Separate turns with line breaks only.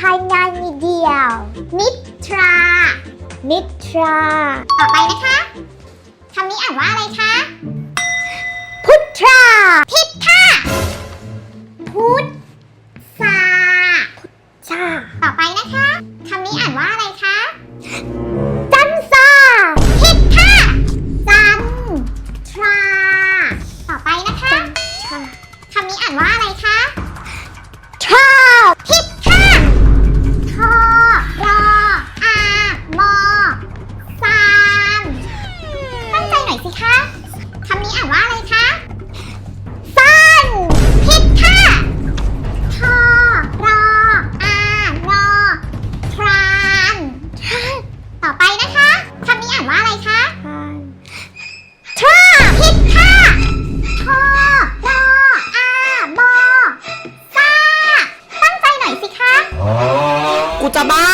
ทายง่ายนิดเดียวนิทรานิทรา ต่อไปนะคะคำนี้อ่านว่าอะไรคะ พุทธราผิดค่ะ พุทธาพุทธาต่อไปนะคะคำนี้อ่านว่าอะไรคะ จันทราผิดค่ะ จันทรา ต่อไปนะคะคำนี้อ่านว่าอะไรคะ คะคำนี้อ่านว่าอะไรคะซันผิดค่ะทอรออารอทรานต่อไปนะคะคำนี้อ่านว่าอะไรคะทราผิดค่ะทอรออาบอซาตั้งใจหน่อยสิคะ
กูจะบ้า